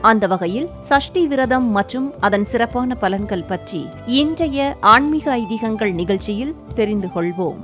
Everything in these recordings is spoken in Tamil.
அந்த வகையில் சஷ்டி விரதம் மற்றும் அதன் சிறப்பான பலன்கள் பற்றி இன்றைய ஆன்மீக ஐதீகங்கள் நிகழ்ச்சியில் தெரிந்து கொள்வோம்.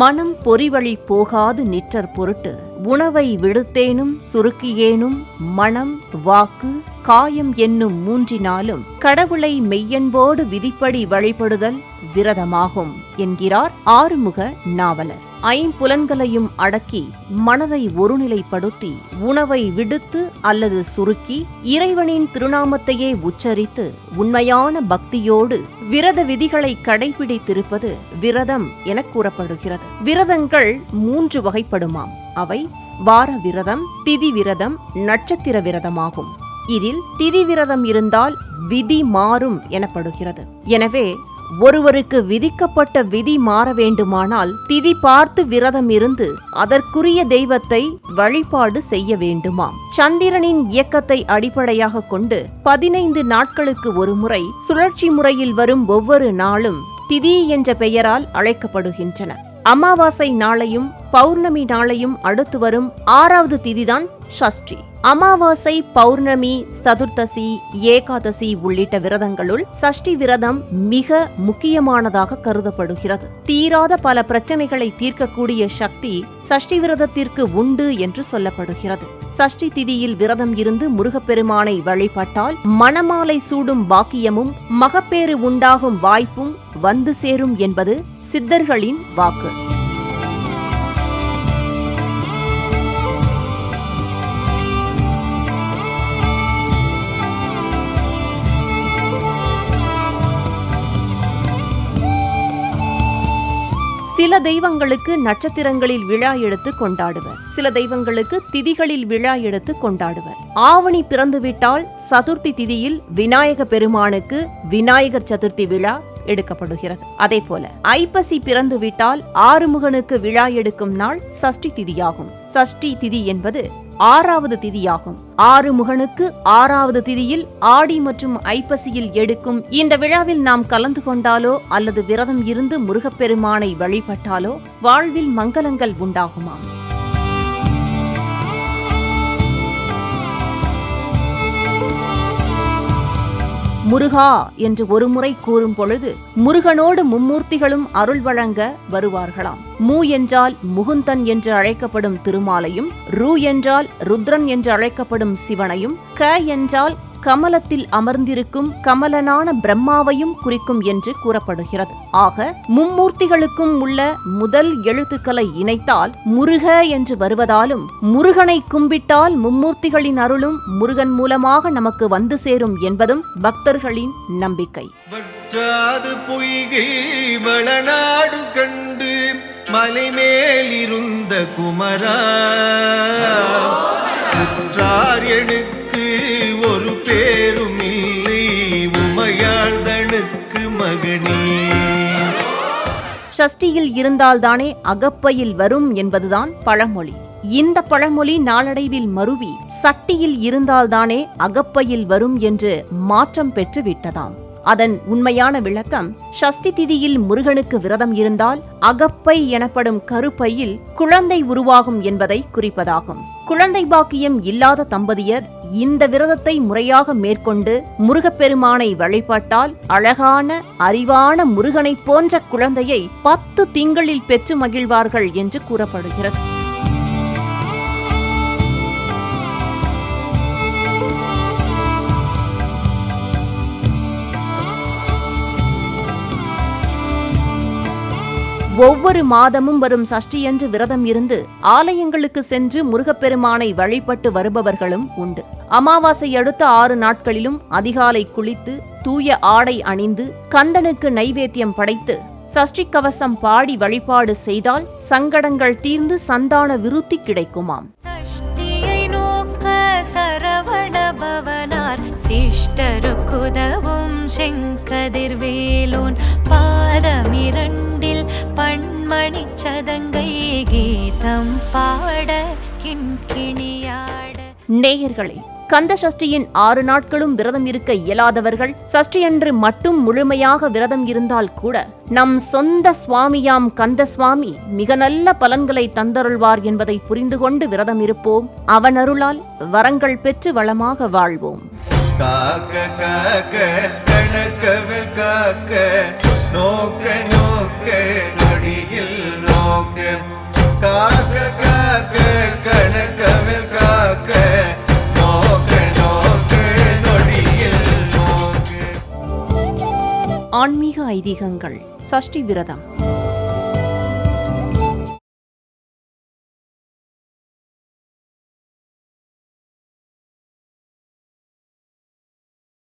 மனம் பொறிவழி போகாது நிற்றற் பொருட்டு உணவை விடுத்தேனும் சுருக்கியேனும் மனம் வாக்கு காயம் என்னும் மூன்றினாலும் கடவுளை மெய்யன்போடு விதிப்படி வழிபடுதல் விரதமாகும் என்கிறார் ஆறுமுக நாவலர். ஐம்புலன்களையும் அடக்கி மனதை ஒருநிலைப்படுத்தி உணவை விடுத்து அல்லது சுருக்கி இறைவனின் திருநாமத்தையே உச்சரித்து உண்மையான பக்தியோடு விரத விதிகளை கடைபிடித்திருப்பது விரதம் என கூறப்படுகிறது. விரதங்கள் மூன்று வகைப்படுமாம். அவை வார விரதம் திதி விரதம் நட்சத்திர விரதமாகும். இதில் திதி விரதம் இருந்தால் விதி மாறும் எனப்படுகிறது. எனவே ஒருவருக்கு விதிக்கப்பட்ட விதி மாற வேண்டுமானால் திதி பார்த்து விரதம் இருந்து அதற்குரிய தெய்வத்தை வழிபாடு செய்ய வேண்டுமாம். சந்திரனின் இயக்கத்தை அடிப்படையாக கொண்டு பதினைந்து நாட்களுக்கு ஒருமுறை சுழற்சி முறையில் வரும் ஒவ்வொரு நாளும் திதி என்ற பெயரால் அழைக்கப்படுகின்றன. அமாவாசை நாளையும் பௌர்ணமி நாளையும் அடுத்து வரும் ஆறாவது திதிதான் ஷஷ்டி. அமாவாசை பௌர்ணமி சதுர்த்தசி ஏகாதசி உள்ளிட்ட விரதங்களுள் சஷ்டி விரதம் மிக முக்கியமானதாக கருதப்படுகிறது. தீராத பல பிரச்சனைகளை தீர்க்கக்கூடிய சக்தி சஷ்டி விரதத்திற்கு உண்டு என்று சொல்லப்படுகிறது. சஷ்டி திதியில் விரதம் இருந்து முருகப்பெருமானை வழிபட்டால் மணமாலை சூடும் பாக்கியமும் மகப்பேறு உண்டாகும் வாய்ப்பும் வந்து சேரும் என்பது சித்தர்களின் வாக்கு. சில தெய்வங்களுக்கு நட்சத்திரங்களில் விழா எடுத்து கொண்டாடுவர். சில தெய்வங்களுக்கு திதிகளில் விழா எடுத்து கொண்டாடுவர். ஆவணி பிறந்துவிட்டால் சதுர்த்தி திதியில் விநாயக பெருமானுக்கு விநாயகர் சதுர்த்தி விழா எடுக்கப்படுகிறது. அதே போல ஐப்பசி பிறந்து விட்டால் ஆறுமுகனுக்கு விழா எடுக்கும் நாள் சஷ்டி திதியாகும். சஷ்டி திதி என்பது ஆறாவது திதியாகும். ஆறு முகனுக்கு ஆறாவது திதியில் ஆடி மற்றும் ஐப்பசியில் எடுக்கும் இந்த விழாவில் நாம் கலந்து கொண்டாலோ அல்லது விரதம் இருந்து முருகப்பெருமானை வழிபட்டாலோ வாழ்வில் மங்களங்கள் உண்டாகுமாம். முருகா என்று ஒருமுறை கூறும் பொழுது முருகனோடு மும்மூர்த்திகளும் அருள் வழங்க வருவார்களாம். மூ என்றால் முகுந்தன் என்று அழைக்கப்படும் திருமாலையும் ரு என்றால் ருத்ரன் என்று அழைக்கப்படும் சிவனையும் க என்றால் கமலத்தில் அமர்ந்திருக்கும் கமலனான பிரம்மாவையும் குறிக்கும் என்று கூறப்படுகிறது. ஆக மும்மூர்த்திகளுக்கும் உள்ள முதல் எழுத்துக்களை இணைத்தால் முருக என்று வருவதாலும் முருகனை கும்பிட்டால் மும்மூர்த்திகளின் அருளும் முருகன் மூலமாக நமக்கு வந்து சேரும் என்பதும் பக்தர்களின் நம்பிக்கை. வற்றாது பொய்கை வளநாடு கண்டு மலைமேலிருந்த குமரா. சஷ்டியில் ஷஷ்டியில் இருந்தால்தானே அகப்பையில் வரும் என்பதுதான் பழமொழி. இந்த பழமொழி நாளடைவில் மருவி சட்டியில் இருந்தால்தானே அகப்பையில் வரும் என்று மாற்றம் பெற்று விட்டதாம் அதன் உண்மையான விளக்கம் ஷஷ்டி திதியில் முருகனுக்கு விரதம் இருந்தால் அகப்பை எனப்படும் கருப்பையில் குழந்தை உருவாகும் என்பதை குறிப்பதாகும். குழந்தை பாக்கியம் இல்லாத தம்பதியர் இந்த விரதத்தை முறையாக மேற்கொண்டு முருகப்பெருமானை வழிபட்டால் அழகான அறிவான முருகனைப் போன்ற குழந்தையை பத்து திங்களில் பெற்று மகிழ்வார்கள் என்று கூறப்படுகிறது. ஒவ்வொரு மாதமும் வரும் சஷ்டியன்று விரதம் இருந்து ஆலயங்களுக்கு சென்று முருகப்பெருமானை வழிபட்டு வருபவர்களும் உண்டு. அமாவாசை அடுத்த ஆறு நாட்களிலும் அதிகாலை குளித்து தூய ஆடை அணிந்து கந்தனுக்கு நைவேத்தியம் படைத்து சஷ்டி கவசம் பாடி வழிபாடு செய்தால் சங்கடங்கள் தீர்ந்து சந்தான விருத்தி கிடைக்குமாம். சஷ்டியை நோக்க சிஷ்டருக்குதவும் செங்கதிர்வேலோன் பாதமிரண்டு பண்மணி சதங்கை கீதம் பாட கிண்கிணியாட. நேயர்களே கந்த சஷ்டியின் ஆறு நாட்களும் விரதம் இருக்க இயலாதவர்கள் சஷ்டியன்று மட்டும் முழுமையாக விரதம் இருந்தால் கூட நம் சொந்த சுவாமியாம் கந்த சுவாமி மிக நல்ல பலன்களை தந்தருள்வார் என்பதை புரிந்து கொண்டு விரதம் இருப்போம். அவன் அருளால் வரங்கள் பெற்று வளமாக வாழ்வோம். காக்க காக்க கணக்கவில் காக்க நோக்க நோக்க ஐதீகங்கள் சஷ்டி விரதம்